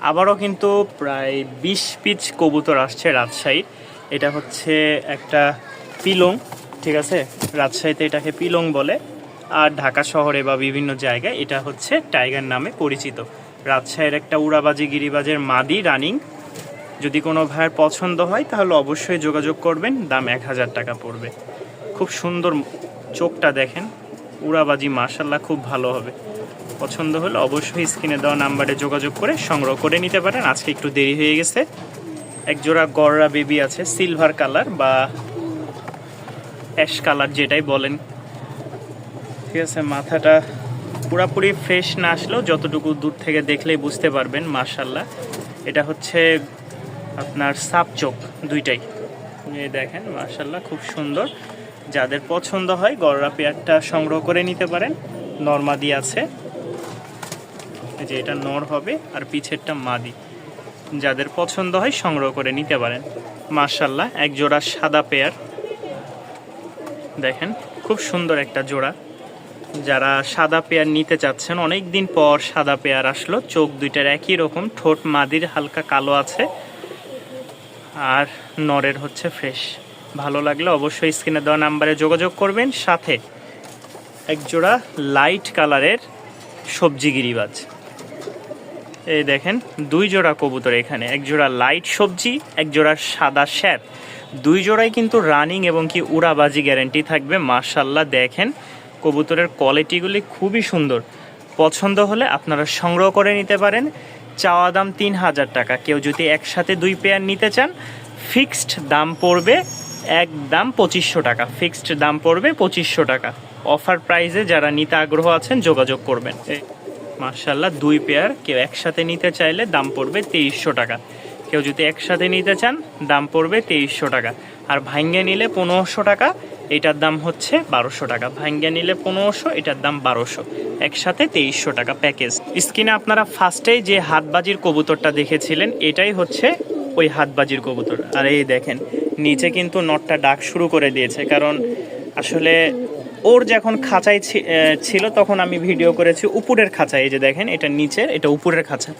আবারও কিন্তু প্রায় বিশ পিচ কবুতর আসছে রাজশাহীর এটা হচ্ছে একটা পিলং, ঠিক আছে? রাজশাহীতে এটাকে পিলং বলে। আর ঢাকা শহরে বা বিভিন্ন জায়গায় এটা হচ্ছে টাইগার নামে পরিচিত। রাজশাহীর একটা উড়াবাজি গিরিবাজের মাদি রানিং। যদি কোনো ভাইয়ের পছন্দ হয়, তাহলে অবশ্যই যোগাযোগ করবেন। দাম এক হাজার টাকা পড়বে। খুব সুন্দর চোখটা দেখেন। উড়াবাজি মার্শাল্লাহ খুব ভালো হবে। পছন্দ হলে অবশ্যই স্ক্রিনে দেওয়া নাম্বারে যোগাযোগ করে সংগ্রহ করে নিতে পারেন। আজকে একটু দেরি হয়ে গেছে। এক জোড়া গররা বেবি আছে, সিলভার কালার বা অ্যাশ কালার যেটাই বলেন। ঠিক আছে, মাথাটা পুরাপুরি ফ্রেশ না আসলেও যতটুকু দূর থেকে দেখলেই বুঝতে পারবেন মার্শাল্লাহ এটা হচ্ছে আপনার সাপ চোখ দুইটাই। দেখেন মার্শাল্লাহ খুব সুন্দর। যাদের পছন্দ হয়, গররা পেয়ারটা সংগ্রহ করে নিতে পারেন। নরমাদি আছে। যে এটা নর হবে, আর পিছেরটা মাদি। যাদের পছন্দ হয়, সংগ্রহ করে নিতে পারেন। মার্শাল্লাহ এক জোড়া সাদা পেয়ার। দেখেন, খুব সুন্দর একটা জোড়া। যারা সাদা পেয়ার নিতে চাচ্ছেন অনেক দিন পর সাদা পেয়ার আসলো। চোখ দুইটার একই রকম, ঠোঁট মাদির, হালকা কালো আছে। আর নরের হচ্ছে ফ্রেশ। ভালো লাগলে অবশ্যই স্ক্রিনে দেওয়া নাম্বারে যোগাযোগ করবেন। সাথে এক জোড়া লাইট কালারের সবজি গিরিবাজ। এই দেখেন, দুই জোড়া কবুতর এখানে। এক জোড়া লাইট সবজি, এক জোড়া সাদা শ্যাপ দুই জোড়াই কিন্তু রানিং এবং কি উড়াবাজি গ্যারেন্টি থাকবে। মার্শাল্লাহ দেখেন কবুতরের কোয়ালিটিগুলি খুবই সুন্দর। পছন্দ হলে আপনারা সংগ্রহ করে নিতে পারেন। চাওয়া দাম তিন হাজার টাকা। কেউ যদি একসাথে দুই পেয়ার নিতে চান ফিক্সড দাম পড়বে এক দাম পঁচিশশো টাকা। ফিক্সড দাম পড়বে পঁচিশশো টাকা। অফার প্রাইসে যারা নিতে আগ্রহ আছেন, যোগাযোগ করবেন। মার্শাল্লাহ দুই পেয়ার। কেউ একসাথে নিতে চাইলে দাম পড়বে তেইশশো টাকা। কেউ যদি একসাথে নিতে চান, দাম পড়বে তেইশশো টাকা। আর ভাঙ্গে নিলে পনেরোশো টাকা, এটার দাম হচ্ছে বারোশো টাকা। ভাঙ্গে নিলে পনেরোশো, এটার দাম বারোশো। একসাথে তেইশশো টাকা প্যাকেজ। স্ক্রিনে আপনারা ফার্স্টেই যে হাতবাজির কবুতরটা দেখেছিলেন, এটাই হচ্ছে ওই হাতবাজির কবুতর। আর এই দেখেন নিচে কিন্তু নটটা ডাক শুরু করে দিয়েছে, কারণ আসলে ওর যখন খাঁচায় ছিল তখন আমি ভিডিও করেছি উপরের খাঁচায়, এই যে দেখেন এটা নিচের, এটা উপরের খাঁচা।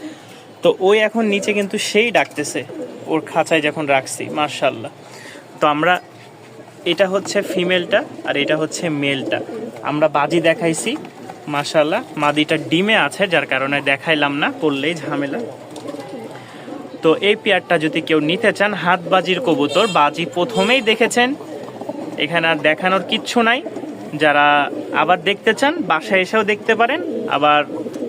তো ওই এখন নিচে কিন্তু সেই ডাকতেছে, ওর খাঁচায় যখন রাখছি মার্শাল্লাহ তো আমরা, এটা হচ্ছে ফিমেলটা আর এটা হচ্ছে মেলটা। আমরা বাজি দেখাইছি মার্শাল্লাহ মাদিটা ডিমে আছে, যার কারণে দেখাইলাম না করলেই ঝামেলা। তো এই পেয়ারটা যদি কেউ নিতে চান হাত বাজির কবুতর, বাজি প্রথমেই দেখেছেন। এখানে আর দেখানোর কিচ্ছু নাই। যারা আবার দেখতে চান, বাসায় এসেও দেখতে পারেন। আবার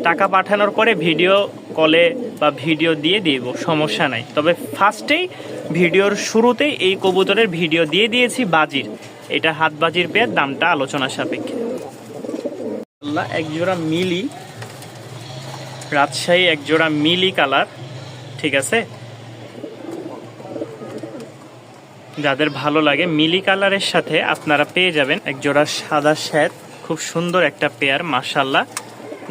টাকা পাঠানোর পরে ভিডিও কলে বা ভিডিও দিয়ে দিব, সমস্যা নাই। তবে ফার্স্টেই ভিডিওর শুরুতেই এই কবুতরের ভিডিও দিয়ে দিয়েছি বাজির। এটা হাত বাজির পেয়ার, দামটা আলোচনা সাপেক্ষে। এক জোড়া মিলি। রাজশাহী এক জোড়া মিলি কালার। ঠিক আছে? যাদের ভালো লাগে, মিলি কালারের সাথে আপনারা পেয়ে যাবেন এক জোড়া সাদা শ্যাত খুব সুন্দর একটা পেয়ার মাশাল্লাহ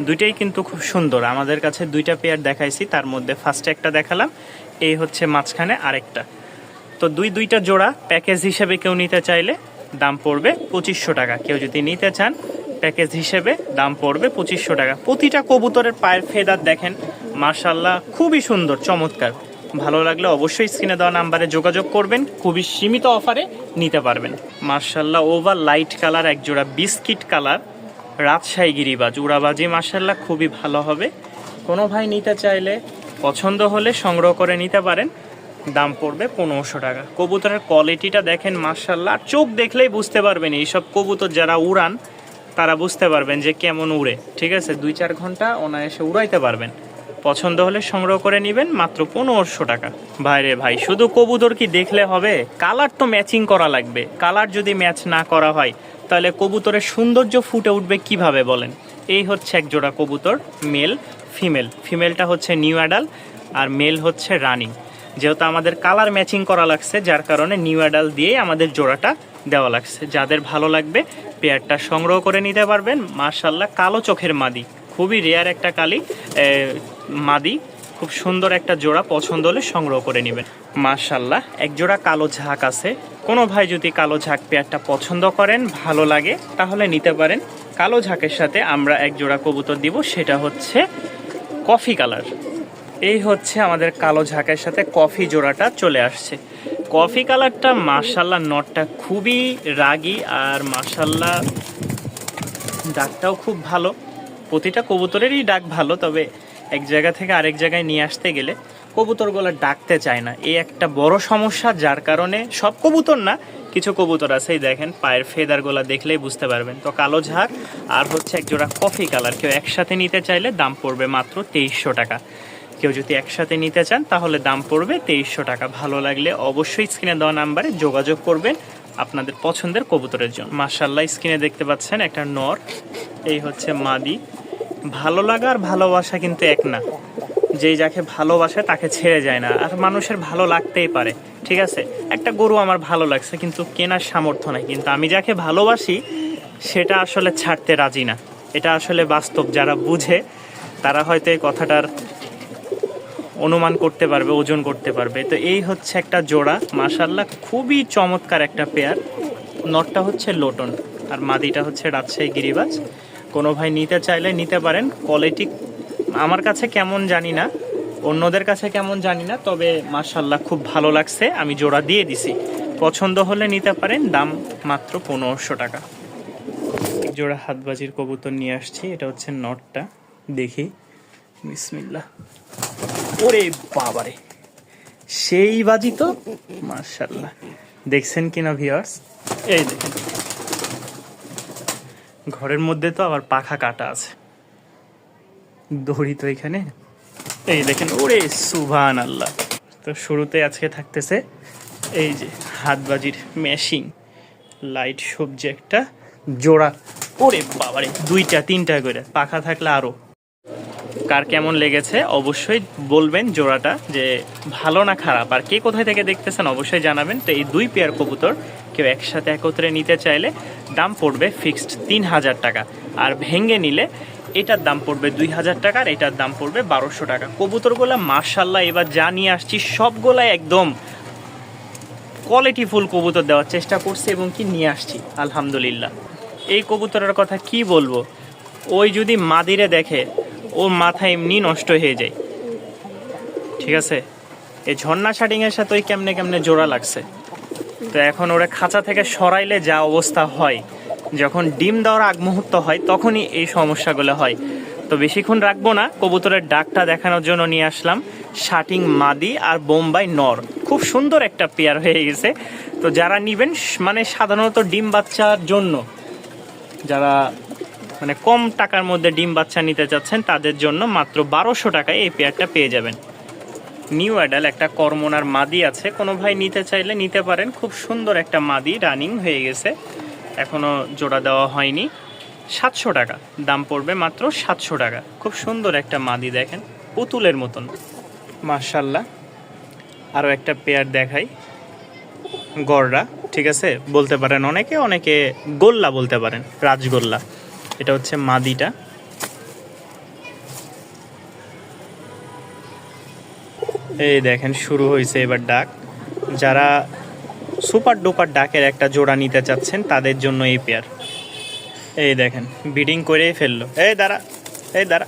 দুইটাই কিন্তু খুব সুন্দর। আমাদের কাছে দুইটা পেয়ার দেখাইছি, তার মধ্যে ফার্স্টে একটা দেখালাম, এই হচ্ছে মাঝখানে আরেকটা। তো দুই দুইটা জোড়া প্যাকেজ হিসেবে কেউ নিতে চাইলে দাম পড়বে পঁচিশশো টাকা। কেউ যদি নিতে চান প্যাকেজ হিসেবে দাম পড়বে পঁচিশশো টাকা। প্রতিটা কবুতরের পায়ের ফেদার দেখেন মার্শাল্লাহ খুবই সুন্দর, চমৎকার। ভালো লাগলে অবশ্যই স্ক্রিনে দেওয়া নাম্বারে যোগাযোগ করবেন, খুবই সীমিত অফারে নিতে পারবেন। মার্শাল্লাহ ওভার লাইট কালার এক জোড়া বিস্কিট কালার রাজশাহী গিরিবাজ, উড়াবাজি মার্শাল্লাহ খুবই ভালো হবে। কোনো ভাই নিতে চাইলে, পছন্দ হলে সংগ্রহ করে নিতে পারেন, দাম পড়বে পনেরোশো টাকা। কবুতরের কোয়ালিটিটা দেখেন মার্শাল্লাহ চোখ দেখলেই বুঝতে পারবেন, এইসব কবুতর যারা উড়ান তারা বুঝতে পারবেন যে কেমন উড়ে, ঠিক আছে? দুই চার ঘণ্টা অনায়াসে উড়াইতে পারবেন। পছন্দ হলে সংগ্রহ করে নেবেন মাত্র পনেরোশো টাকা। ভাইরে ভাই, শুধু কবুতর কি দেখলে হবে? কালার তো ম্যাচিং করা লাগবে। কালার যদি ম্যাচ না করা হয়, তাহলে কবুতরের সৌন্দর্য ফুটে উঠবে কীভাবে বলেন? এই হচ্ছে এক জোড়া কবুতর মেল ফিমেল ফিমেলটা হচ্ছে নিউ অ্যাডাল আর মেল হচ্ছে রানিং যেহেতু আমাদের কালার ম্যাচিং করা লাগছে, যার কারণে নিউ অ্যাডাল দিয়েই আমাদের জোড়াটা দেওয়া লাগছে। যাদের ভালো লাগবে, পেয়ারটা সংগ্রহ করে নিতে পারবেন। মার্শাল্লাহ কালো চোখের মাদি। খুবই রেয়ার একটা কালি মাদি। খুব সুন্দর একটা জোড়া, পছন্দ হলে সংগ্রহ করে নেবেন। মার্শাল্লাহ এক জোড়া কালো ঝাঁক আছে। কোনো ভাই যদি কালো ঝাঁক পেয়ারটা পছন্দ করেন, ভালো লাগে, তাহলে নিতে পারেন। কালো ঝাঁকের সাথে আমরা এক জোড়া কবুতর দিব, সেটা হচ্ছে কফি কালার। এই হচ্ছে আমাদের কালো ঝাঁকের সাথে কফি জোড়াটা চলে আসছে। কফি কালারটা মার্শাল্লাহ নটটা খুবই রাগী আর মার্শাল্লাহ ডাকটাও খুব ভালো। প্রতিটা কবুতরেরই ডাক ভালো, তবে এক জায়গা থেকে আরেক জায়গায় নিয়ে আসতে গেলে কবুতরগুলো ডাকতে চায় না। এই একটা বড় সমস্যা, যার কারণে সব কবুতর না, কিছু কবুতর আছে, এই দেখেন, পায়ের ফেদারগুলো দেখলেই বুঝতে পারবেন। তো কালো ঝাঁক আর হচ্ছে এক জোড়া কফি কালার, কেউ একসাথে নিতে চাইলে দাম পড়বে মাত্র তেইশশো টাকা। কেউ যদি একসাথে নিতে চান, তাহলে দাম পড়বে তেইশশো টাকা। ভালো লাগলে অবশ্যই স্ক্রিনে দেওয়া নাম্বারে যোগাযোগ করবেন আপনাদের পছন্দের কবুতরের জন্য। মার্শাল্লাহ স্ক্রিনে দেখতে পাচ্ছেন একটা নর। এই হচ্ছে মাদি। ভালো লাগা আর ভালোবাসা কিন্তু এক না। যেই যাকে ভালোবাসে তাকে ছেড়ে যায় না। আর মানুষের ভালো লাগতেই পারে, ঠিক আছে? একটা গরু আমার ভালো লাগছে, কিন্তু কেনার সামর্থ্য নাই। কিন্তু আমি যাকে ভালোবাসি, সেটা আসলে ছাড়তে রাজি না। এটা আসলে বাস্তব, যারা বুঝে, তারা হয়তো এই কথাটার অনুমান করতে পারবে, ওজন করতে পারবে। তো এই হচ্ছে একটা জোড়া। মাশাল্লাহ খুবই চমৎকার একটা পেয়ার নটটা হচ্ছে লোটন আর মাদিটা হচ্ছে রাজশাহী গিরিবাজ। কোনো ভাই নিতে চাইলে নিতে পারেন। কোয়ালিটি আমার কাছে কেমন জানি না, অন্যদের কাছে কেমন জানি না, তবে মাশাল্লাহ খুব ভালো লাগছে। আমি জোড়া দিয়ে দিছি। পছন্দ হলে নিতে পারেন, দাম মাত্র পনেরোশো টাকা। জোড়া হাতবাজির কবুতর নিয়ে আসছি, এটা হচ্ছে নটটা দেখি। বিসমিল্লাহ। ওরে বাবারে। সেই বাজি তো? মার্শাল্লাহ দেখছেন কিনা ভিউয়ার্স এই দেখেন। ঘরের মধ্যে তো আবার পাখা কাটা আছে। দড়ি তো এখানে। এই দেখেন, ওরে সুভান আল্লাহ তো শুরুতে আজকে থাকতেছে এই যে হাতবাজির মেশিং লাইট সবজি একটা জোড়া। ওরে বাবারে, দুইটা, তিনটা করে। পাখা থাকলে আরও। কার কেমন লেগেছে, অবশ্যই বলবেন জোড়াটা যে ভালো না খারাপ। আর কে কোথায় থেকে দেখতেছেন অবশ্যই জানাবেন। তো এই দুই পেয়ার কবুতর কেউ একসাথে একত্রে নিতে চাইলে দাম পড়বে ফিক্সড তিন হাজার টাকা। আর ভেঙে নিলে এটার দাম পড়বে দুই হাজার টাকা আর এটার দাম পড়বে বারোশো টাকা। কবুতরগুলো মার্শাল্লাহ এবার যা নিয়ে আসছি সবগুলাই একদম কোয়ালিটি ফুল কবুতর দেওয়ার চেষ্টা করছি এবং কি নিয়ে আসছি, আলহামদুলিল্লাহ। এই কবুতরের কথা কি বলব? ওই যদি মাদিরে দেখে ওর মাথা এমনি নষ্ট হয়ে যায়। ঠিক আছে? এই ঝর্ণা শাটিংয়ের সাথে ওই কেমনে কেমনে জোড়া লাগছে। তো এখন ওরা খাঁচা থেকে সরাইলে যা অবস্থা হয়, যখন ডিম দেওয়ার আগ মুহূর্ত হয়, তখনই এই সমস্যাগুলো হয়। তো বেশিক্ষণ রাখব না, কবুতরের ডাকটা দেখানোর জন্য নিয়ে আসলাম। শাটিং মাদি আর বোম্বাই নর। খুব সুন্দর একটা পেয়ার হয়ে গেছে। তো যারা নিবেন মানে সাধারণত ডিম বাচ্চার জন্য, যারা মানে কম টাকার মধ্যে ডিম বাচ্চা নিতে চাচ্ছেন, তাদের জন্য মাত্র বারোশো টাকায় এই পেয়ারটা পেয়ে যাবেন। নিউ অ্যাডাল একটা কর্মনার মাদি আছে, কোনো ভাই নিতে চাইলে নিতে পারেন। খুব সুন্দর একটা মাদি রানিং হয়ে গেছে। এখনও জোড়া দেওয়া হয়নি। সাতশো টাকা, দাম পড়বে মাত্র সাতশো টাকা। খুব সুন্দর একটা মাদি দেখেন, পুতুলের মতন। মার্শাল্লাহ আরও একটা পেয়ার দেখাই। গড়রা ঠিক আছে? বলতে পারেন অনেকে অনেকে গোল্লা বলতে পারেন, রাজগোল্লা। এটা হচ্ছে মাদিটা। এই দেখেন, শুরু হয়েছে এবার ডাক। যারা সুপার ডুপার ডাকের একটা জোড়া নিতে চাচ্ছেন, তাদের জন্য এই পেয়ার এই দেখেন বিডিং করেই ফেলল। এই দাঁড়া এই দাঁড়া।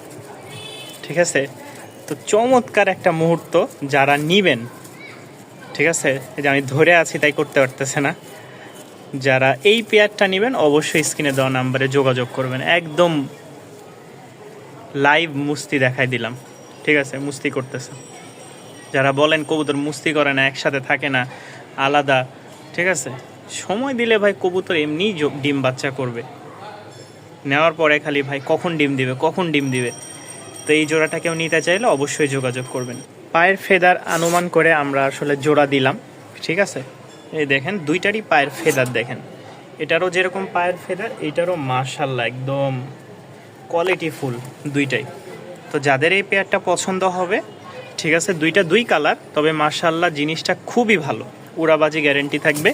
ঠিক আছে? তো চমৎকার একটা মুহূর্ত যারা নিবেন। ঠিক আছে? যে আমি ধরে আছি, তাই করতে পারতেছে না। যারা এই পেয়ারটা নেবেন, অবশ্যই স্ক্রিনে দেওয়া নাম্বারে যোগাযোগ করবেন। একদম লাইভ মুস্তি দেখাই দিলাম। ঠিক আছে? মুস্তি করতেছে। যারা বলেন কবুতর মুস্তি করে না, একসাথে থাকে না, আলাদা। ঠিক আছে? সময় দিলে ভাই কবুতর এমনিই জো- ডিম বাচ্চা করবে। নেওয়ার পরে খালি ভাই কখন ডিম দিবে, কখন ডিম দিবে? তো এই জোড়াটা কেউ নিতে চাইলে অবশ্যই যোগাযোগ করবেন। পায়ের ফেদার অনুমান করে আমরা আসলে জোড়া দিলাম। ঠিক আছে? এই দেখেন, দুইটারই পায়ের ফেদার দেখেন। এটারও যেরকম পায়ের ফেদার, এটারও মার্শাল্লাহ একদম কোয়ালিটি ফুল দুইটাই। তো যাদের এই পেয়ারটা পছন্দ হবে, ঠিক আছে, দুইটা দুই কালার তবে মার্শাল্লাহ জিনিসটা খুবই ভালো। উড়াবাজি গ্যারেন্টি থাকবে।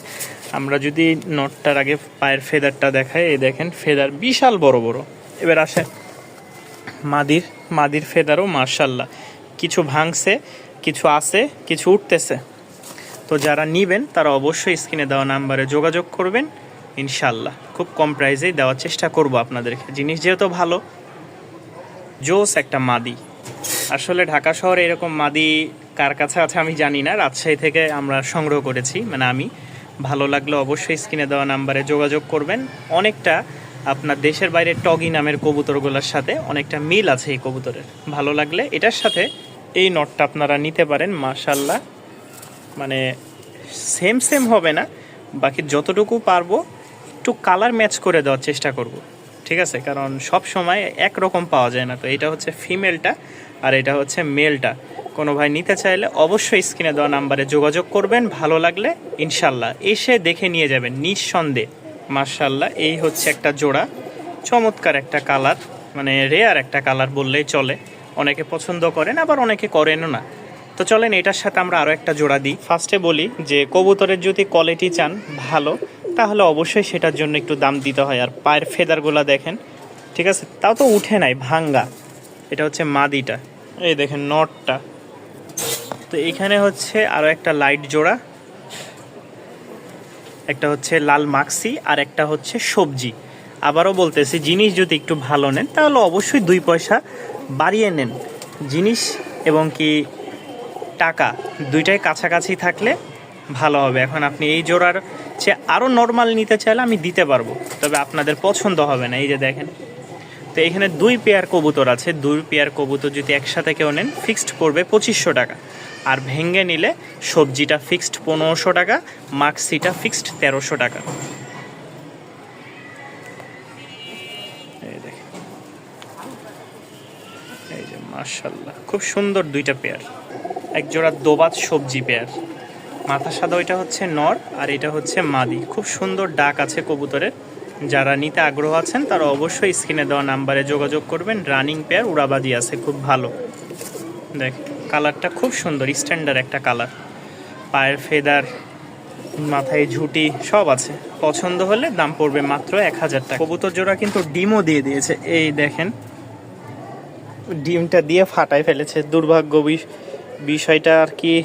আমরা যদি নটটার আগে পায়ের ফেদারটা দেখাই, এই দেখেন, ফেদার বিশাল বড় বড়। এবার আসে মাদির মাদির ফেদারও মার্শাল্লাহ কিছু ভাঙছে, কিছু আছে, কিছু উঠতেছে। তো যারা নিবেন, তারা অবশ্যই স্ক্রিনে দেওয়া নাম্বারে যোগাযোগ করবেন। ইনশাল্লাহ খুব কম প্রাইসেই দেওয়ার চেষ্টা করব আপনাদেরকে। জিনিস যেহেতু ভালো, জোস একটা মাদি। আসলে ঢাকা শহরে এরকম মাদি কার কাছে আছে আমি জানি না। রাজশাহী থেকে আমরা সংগ্রহ করেছি মানে আমি। ভালো লাগলে অবশ্যই স্ক্রিনে দেওয়া নাম্বারে যোগাযোগ করবেন। অনেকটা আপনার দেশের বাইরে টগি নামের কবুতরগুলোর সাথে অনেকটা মিল আছে এই কবুতরের। ভালো লাগলে এটার সাথে এই নটটা আপনারা নিতে পারেন মাশাল্লাহ মানে সেম সেম হবে না। বাকি যতটুকু পারব, একটু কালার ম্যাচ করে দেওয়ার চেষ্টা করব। ঠিক আছে? কারণ সব সময় একরকম পাওয়া যায় না। তো এটা হচ্ছে ফিমেলটা আর এটা হচ্ছে মেলটা কোনো ভাই নিতে চাইলে অবশ্যই স্ক্রিনে দেওয়া নাম্বারে যোগাযোগ করবেন। ভালো লাগলে ইনশাল্লাহ এসে দেখে নিয়ে যাবেন নিঃসন্দেহে। মার্শাল্লাহ এই হচ্ছে একটা জোড়া। চমৎকার একটা কালার মানে রেয়ার একটা কালার বললেই চলে। অনেকে পছন্দ করেন, আবার অনেকে করেনও না। তো চলেন এটার সাথে আমরা আরও একটা জোড়া দিই। ফার্স্টে বলি যে কবুতরের যদি কোয়ালিটি চান ভালো, তাহলে অবশ্যই সেটার জন্য একটু দাম দিতে হয়। আর পায়ের ফেদারগুলো দেখেন, ঠিক আছে? তাও তো উঠে নাই, ভাঙ্গা। এটা হচ্ছে মাদিটা। এই দেখেন, নটটা। তো এখানে হচ্ছে আরও একটা লাইট জোড়া। একটা হচ্ছে লাল মাক্সি, আর একটা হচ্ছে সবজি। আবারও বলতেছি, জিনিস যদি একটু ভালো নেন, তাহলে অবশ্যই দুই পয়সা বাড়িয়ে নেন। জিনিস এবং কি টাকা, দুইটাই কাছাকাছি থাকলে ভালো হবে। এখন আপনি এই জোড়ার চেয়ে আরও নর্মাল নিতে চাইলে আমি দিতে পারব, তবে আপনাদের পছন্দ হবে না, এই যে দেখেন। তো এখানে দুই পেয়ার কবুতর আছে, দুই পেয়ার কবুতর যদি একসাথে কেউ নেন ফিক্সড করবে পঁচিশশো টাকা। আর ভেঙ্গে নিলে সবজিটা ফিক্সড পনেরোশো টাকা, মাক্সিটা ফিক্সড তেরোশো টাকা। মার্শাল্লাহ খুব সুন্দর দুইটা পেয়ার এক জোড়া দোবাত সবজি পেয়ার। মাথা সাদা ওইটা হচ্ছে নর আর এটা হচ্ছে মাদি। খুব সুন্দর ডাক আছে কবুতরের। যারা নিতে আগ্রহ আছেন, তারা অবশ্যই স্ক্রিনে দেওয়া নাম্বারে যোগাযোগ করবেন। রানিং পেয়ার উড়াবাদি আছে, খুব ভালো। দেখ, কালারটা খুব সুন্দর, স্ট্যান্ডার্ড একটা কালার। পায়ের ফেদার, মাথায় ঝুটি, সব আছে। পছন্দ হলে দাম পড়বে মাত্র এক হাজার টাকা। কবুতর জোড়া কিন্তু ডিমও দিয়ে দিয়েছে। এই দেখেন, ডিমটা দিয়ে ফাটায় ফেলেছে। দুর্ভাগ্য বিষয়টা আর কি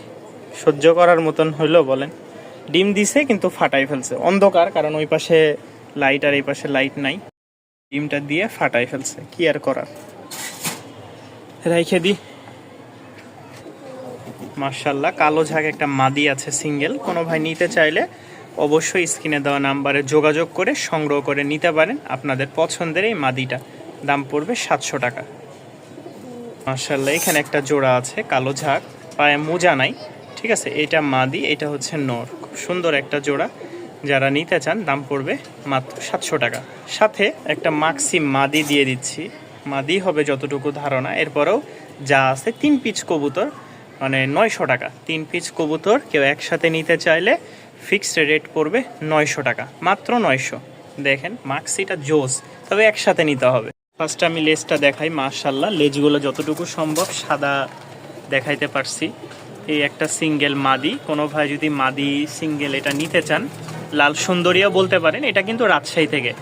সহ্য করার মতন হইল বলেন। ডিম দিছে কিন্তু ফাটাই ফেলছে। অন্ধকার, কারণ ওই পাশে লাইট আর এই পাশে লাইট নাই। ডিমটা দিয়ে ফাটাই ফেলছে। কি আর করার? রাইখে দি। মার্শাল্লাহ কালো ঝাঁক একটা মাদি আছে সিঙ্গেল কোনো ভাই নিতে চাইলে অবশ্যই স্ক্রিনে দেওয়া নাম্বারে যোগাযোগ করে সংগ্রহ করে নিতে পারেন। আপনাদের পছন্দের এই মাদিটা। দাম পড়বে সাতশো টাকা। মার্শাল্লাহ এখানে একটা জোড়া আছে, কালো ঝাঁক, পায়ে মোজা নাই, ঠিক আছে? এটা মাদি, এটা হচ্ছে নর, খুব সুন্দর একটা জোড়া। যারা নিতে চান, দাম পড়বে মাত্র সাতশো টাকা। সাথে একটা মাক্সি মাদি দিয়ে দিচ্ছি। মাদি হবে যতটুকু ধারণা, এরপরেও যা আছে, তিন পিচ কবুতর মানে নয়শো টাকা। তিন পিচ কবুতর, কেউ একসাথে নিতে চাইলে ফিক্সড রেট পড়বে নয়শো টাকা, মাত্র নয়শো। দেখেন মাক্সিটা জোস, তবে একসাথে নিতে হবে। ফার্স্ট আমি লেজটা দেখাই মার্শাল্লাহ লেজগুলো যতটুকু সম্ভব সাদা দেখাইতে পারছি। এই একটা সিঙ্গেল মাদি। কোনো ভাই যদি মাদি সিঙ্গেল এটা নিতে চান, লাল সুন্দরীও বলতে পারেন, এটা কিন্তু রাজশাহী থেকে।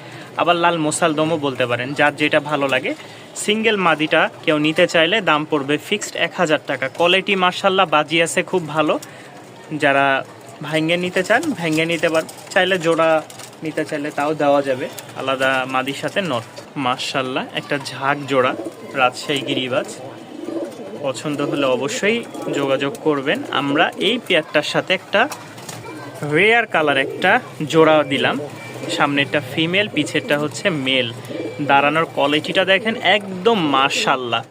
আবার লাল মোসালদমও বলতে পারেন, যার যেটা ভালো লাগে। সিঙ্গেল মাদিটা কেউ নিতে চাইলে দাম পড়বে ফিক্সড এক হাজার টাকা। কোয়ালিটি মার্শাল্লাহ বাজি আছে খুব ভালো। যারা ভেঙ্গে নিতে চান, ভেঙ্গে নিতে পার চাইলে জোড়া নিতে চাইলে তাও দেওয়া যাবে। আলাদা মাদির সাথে নট। মার্শাল্লাহ একটা ঝাঁক জোড়া রাজশাহী গিরিবাজ। পছন্দ হলে অবশ্যই যোগাযোগ করবেন। আমরা এই পেয়ারটার সাথে একটা রেয়ার কালার একটা জোড়া দিলাম। সামনেরটা ফিমেল পিছেরটা হচ্ছে মেল দাঁড়ানোর কোয়ালিটিটা দেখেন, একদম মাশাল্লাহ